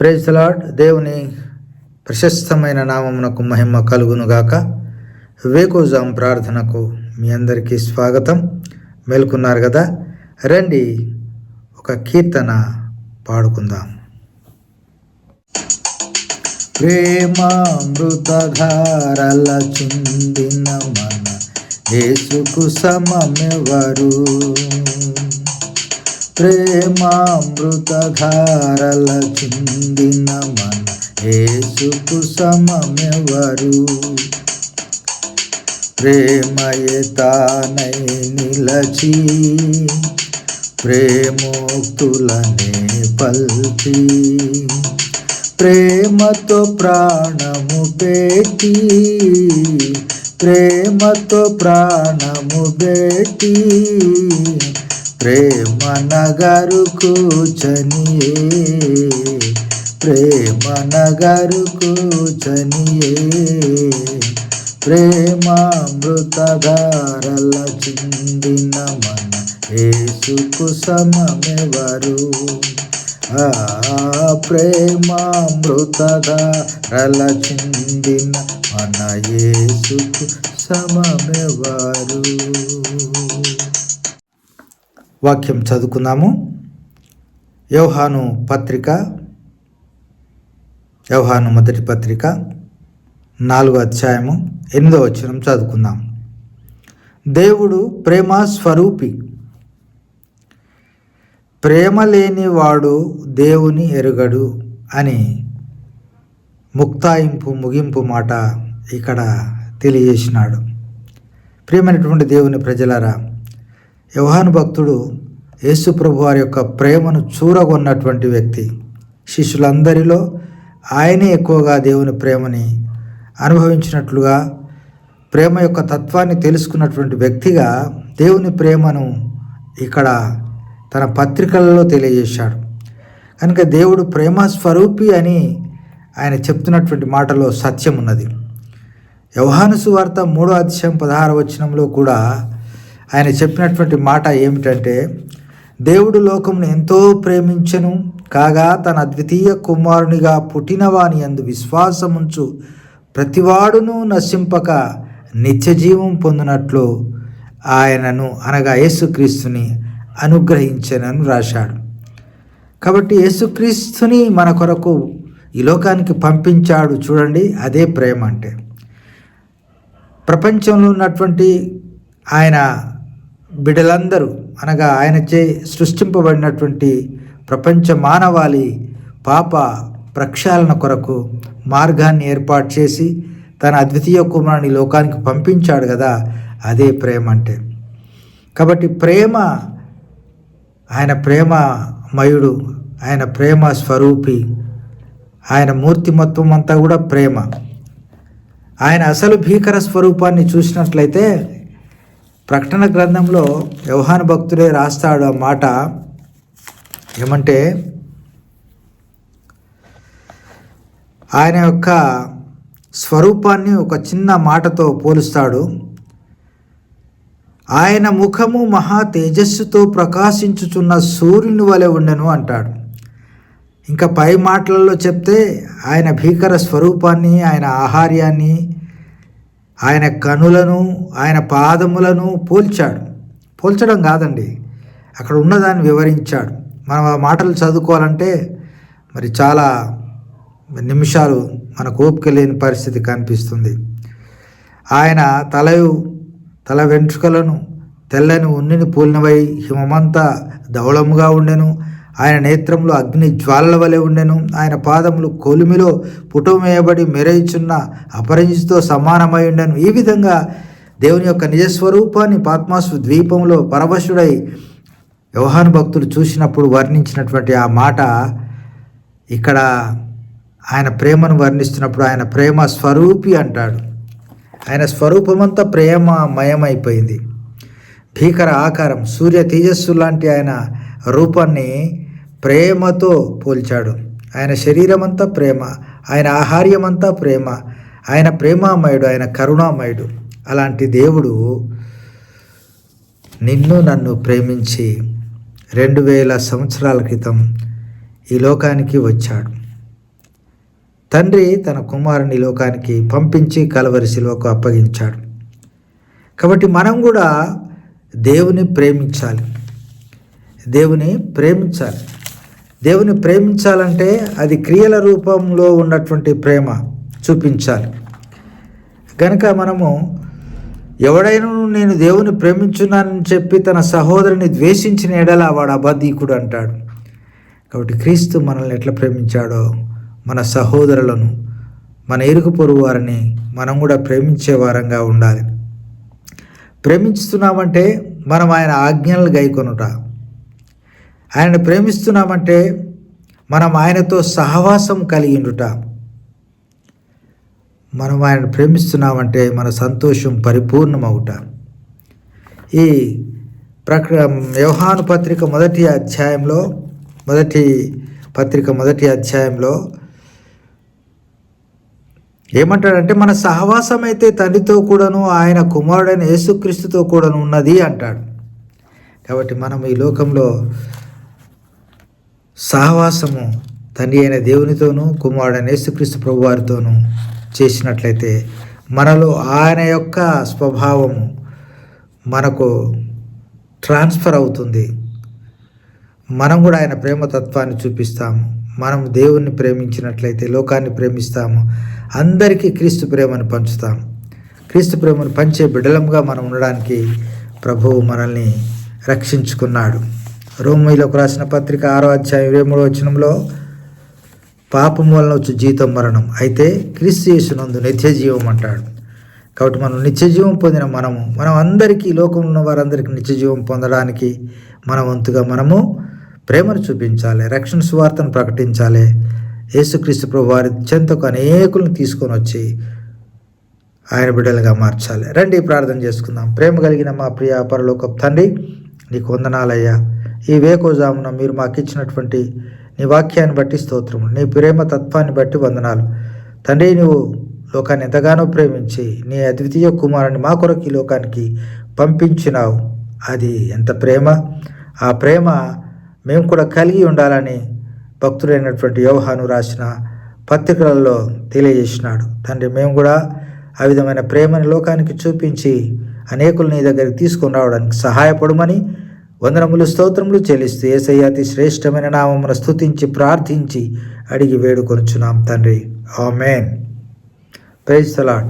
Praise lord దేవుని ప్రశస్తమైన నామమునకు మహిమ కలుగునుగాక. వేకోజాం ప్రార్థనకు మీ అందరికీ స్వాగతం. మేల్కొన్నారు కదా? రండి ఒక కీర్తన పాడుకుందాం. ప్రేమామృతధారల చిందిన మన యేసుకు సమమెవరు? ప్రేమామృతధారల చిందిన మన ఏసుకు సమమెవరు? ప్రేమయే తానై నిలచి ప్రేమోక్తులనే పల్చి ప్రేమతో ప్రాణము పెట్టి ప్రేమతో ప్రాణము పెట్టి ప్రేమ నగరు కూచనియే ప్రేమ నగరు కూచనియే ప్రేమామృతధారల చిందిన మన ఏసుకు సమమెవరు? ఆ ప్రేమామృతధారల చిందిన మన ఏసుకు సమమెవరు? వాక్యం చదువుకుందాము. యోహాను పత్రిక యోహాను మొదటి పత్రిక నాలుగో అధ్యాయము ఎనిమిదో వచనం చదువుకుందాం. దేవుడు ప్రేమ స్వరూపి. ప్రేమ లేనివాడు దేవుని ఎరుగడు అని ముక్తాయింపు ముగింపు మాట ఇక్కడ తెలియజేసినాడు. ప్రేమైనటువంటి దేవుని ప్రజలరా యోహాను భక్తుడు యేసు ప్రభు వారి యొక్క ప్రేమను చూరగొన్నటువంటి వ్యక్తి. శిష్యులందరిలో ఆయనే ఎక్కువగా దేవుని ప్రేమని అనుభవించినట్లుగా ప్రేమ యొక్క తత్వాన్ని తెలుసుకున్నటువంటి వ్యక్తిగా దేవుని ప్రేమను ఇక్కడ తన పత్రికలలో తెలియజేశాడు. కనుక దేవుడు ప్రేమ స్వరూపి అని ఆయన చెప్తున్నటువంటి మాటలో సత్యం ఉన్నది యవహాను సువార్త మూడో అధ్యాయం పదహార వచనంలో కూడా ఆయన చెప్పినటువంటి మాట ఏమిటంటే దేవుడు లోకమును ఎంతో ప్రేమించను కాగా తన అద్వితీయ కుమారునిగా పుట్టినవాని అందు విశ్వాసముంచు ప్రతివాడును నశింపక నిత్యజీవం పొందినట్లు ఆయనను అనగా యేసుక్రీస్తుని అనుగ్రహించనని రాశాడు కాబట్టి యేసుక్రీస్తుని మన కొరకు ఈ లోకానికి పంపించాడు చూడండి అదే ప్రేమ అంటే. ప్రపంచంలో ఉన్నటువంటి ఆయన బిడలందరూ అనగా ఆయనచే సృష్టింపబడినటువంటి ప్రపంచ మానవాళి పాప ప్రక్షాళన కొరకు మార్గాన్ని ఏర్పాటు చేసి తన అద్వితీయ కుమారుని లోకానికి పంపించాడు కదా అదే ప్రేమ అంటే. కాబట్టి ప్రేమ ఆయన ప్రేమ మయుడు ఆయన ప్రేమ స్వరూపి ఆయన మూర్తిమత్వం అంతా కూడా ప్రేమ. ఆయన అసలు భీకర స్వరూపాన్ని చూసినట్లయితే ప్రకటన గ్రంథంలో వ్యవహాన భక్తుడే రాస్తాడు ఆ మాట. ఏమంటే ఆయన యొక్క స్వరూపాన్ని ఒక చిన్న మాటతో పోలుస్తాడు. ఆయన ముఖము మహా తేజస్సుతో ప్రకాశించుచున్న సూర్యుని వలె ఉండెను అంటాడు. ఇంకా పై మాటలలో చెప్తే ఆయన భీకర స్వరూపాన్ని ఆయన ఆహార్యాన్ని ఆయన కనులను ఆయన పాదములను పోల్చాడు. పోల్చడం కాదండి అక్కడ ఉన్నదాన్ని వివరించాడు. మనం ఆ మాటలు చదువుకోవాలంటే మరి చాలా నిమిషాలు మనకు ఓపిక లేని పరిస్థితి కనిపిస్తుంది. ఆయన తలయు తల వెంట్రుకలను తెల్లని ఉన్నిని పూలినవై హిమమంతా ధవళముగా ఉండెను. ఆయన నేత్రంలో అగ్ని జ్వాలల వలె ఉండెను. ఆయన పాదములు కొలిమిలో పుటమేయబడి మెరయిచున్న అపరంజితో సమానమై ఉండెను. ఈ విధంగా దేవుని యొక్క నిజస్వరూపాన్ని పాత్మాసు ద్వీపంలో పరవశుడై వ్యవహాను భక్తులు చూసినప్పుడు వర్ణించినటువంటి ఆ మాట ఇక్కడ ఆయన ప్రేమను వర్ణిస్తున్నప్పుడు ఆయన ప్రేమ స్వరూపి అంటాడు. ఆయన స్వరూపమంతా ప్రేమమయమైపోయింది. భీకర ఆకారం సూర్య తేజస్సు లాంటి ఆయన రూపాన్ని ప్రేమతో పోల్చాడు. ఆయన శరీరం అంతా ప్రేమ ఆయన ఆహార్యమంతా ప్రేమ ఆయన ప్రేమామయుడు ఆయన కరుణామయుడు. అలాంటి దేవుడు నిన్ను నన్ను ప్రేమించి రెండు వేల సంవత్సరాల క్రితం ఈ లోకానికి వచ్చాడు. తండ్రి తన కుమారుని లోకానికి పంపించి కలవరి శిలువకు అప్పగించాడు. కాబట్టి మనం కూడా దేవుని ప్రేమించాలి. దేవుని ప్రేమించాలి. దేవుని ప్రేమించాలంటే అది క్రియల రూపంలో ఉన్నటువంటి ప్రేమ చూపించాలి. కనుక మనము ఎవడైనా నేను దేవుని ప్రేమించున్నానని చెప్పి తన సహోదరుని ద్వేషించిన ఎడల వాడు అబద్ధీకుడు అంటాడు. కాబట్టి క్రీస్తు మనల్ని ఎట్లా ప్రేమించాడో మన సహోదరులను మన ఇరుగు పొరుగు వారిని మనం కూడా ప్రేమించే వారంగా ఉండాలి. ప్రేమించుతున్నామంటే మనం ఆయన ఆజ్ఞలను గైకొనుట. ఆయనను ప్రేమిస్తున్నామంటే మనం ఆయనతో సహవాసం కలిగిండుట మనం ఆయనను ప్రేమిస్తున్నామంటే మన సంతోషం పరిపూర్ణమవుట. ఈ ప్రక వ్యవహాను పత్రిక మొదటి అధ్యాయంలో మొదటి పత్రిక మొదటి అధ్యాయంలో ఏమంటాడంటే మన సహవాసం అయితే తండ్రితో కూడాను ఆయన కుమారుడైన యేసుక్రీస్తుతో కూడాను ఉన్నది అంటాడు. కాబట్టి మనం ఈ లోకంలో సహవాసము తండ్రి అయిన దేవునితోనూ కుమారుడైన యేసుక్రీస్తు ప్రభు వారితోనూ చేసినట్లయితే మనలో ఆయన యొక్క స్వభావము మనకు ట్రాన్స్ఫర్ అవుతుంది. మనం కూడా ఆయన ప్రేమతత్వాన్ని చూపిస్తాము. మనం దేవుణ్ణి ప్రేమించినట్లయితే లోకాన్ని ప్రేమిస్తాము. అందరికీ క్రీస్తు ప్రేమను పంచుతాము. క్రీస్తు ప్రేమను పంచే బిడలంగా మనం ఉండడానికి ప్రభువు మనల్ని రక్షించుకున్నాడు. రోమిలకు రాసిన పత్రిక ఆరో అధ్యాయం ఇరవై మూడో వచనంలో పాపం వలన వచ్చి జీతం మరణం. అయితే క్రీస్తు చేసినందు నిత్య జీవం అంటాడు. కాబట్టి మనం నిత్య జీవం పొందిన మనము మనం అందరికీ లోకంలో ఉన్న వారందరికీ నిత్య జీవం పొందడానికి మన వంతుగా మనము ప్రేమను చూపించాలి రక్షణ సువార్తను ప్రకటించాలి. యేసుక్రీస్తు ప్రభు వారి చెంతకు అనేకులను తీసుకొని వచ్చి ఆయన బిడ్డలుగా మార్చాలి. రండి ప్రార్థన చేసుకుందాం. ప్రేమ కలిగిన మా ప్రియ పరలోక తండ్రి నీకు వందనాలయ్యా. ఈ వేకోజామున మీరు మాకు ఇచ్చినటువంటి నీ వాక్యాన్ని బట్టి స్తోత్రము. నీ ప్రేమ తత్వాన్ని బట్టి వందనాలు. తండ్రి నువ్వు లోకాన్ని ఎంతగానో ప్రేమించి నీ అద్వితీయ కుమారుని మా కొరకు ఈ లోకానికి పంపించినావు. అది ఎంత ప్రేమ. ఆ ప్రేమ మేము కూడా కలిగి ఉండాలని భక్తుడైనటువంటి యోహాను రాసిన పత్రికలలో తెలియజేసినాడు. తండ్రి మేము కూడా ఆ విధమైన ప్రేమని లోకానికి చూపించి అనేకులు నీ దగ్గరికి తీసుకుని రావడానికి సహాయపడమని వందనములు స్తోత్రములు చెల్లిస్తూ ఏసయ్యాతి శ్రేష్టమైన నామమును స్థుతించి ప్రార్థించి అడిగి వేడుకొనుచున్నాం తండ్రి. ఆమెన్. ప్రైజ్ తలాడ్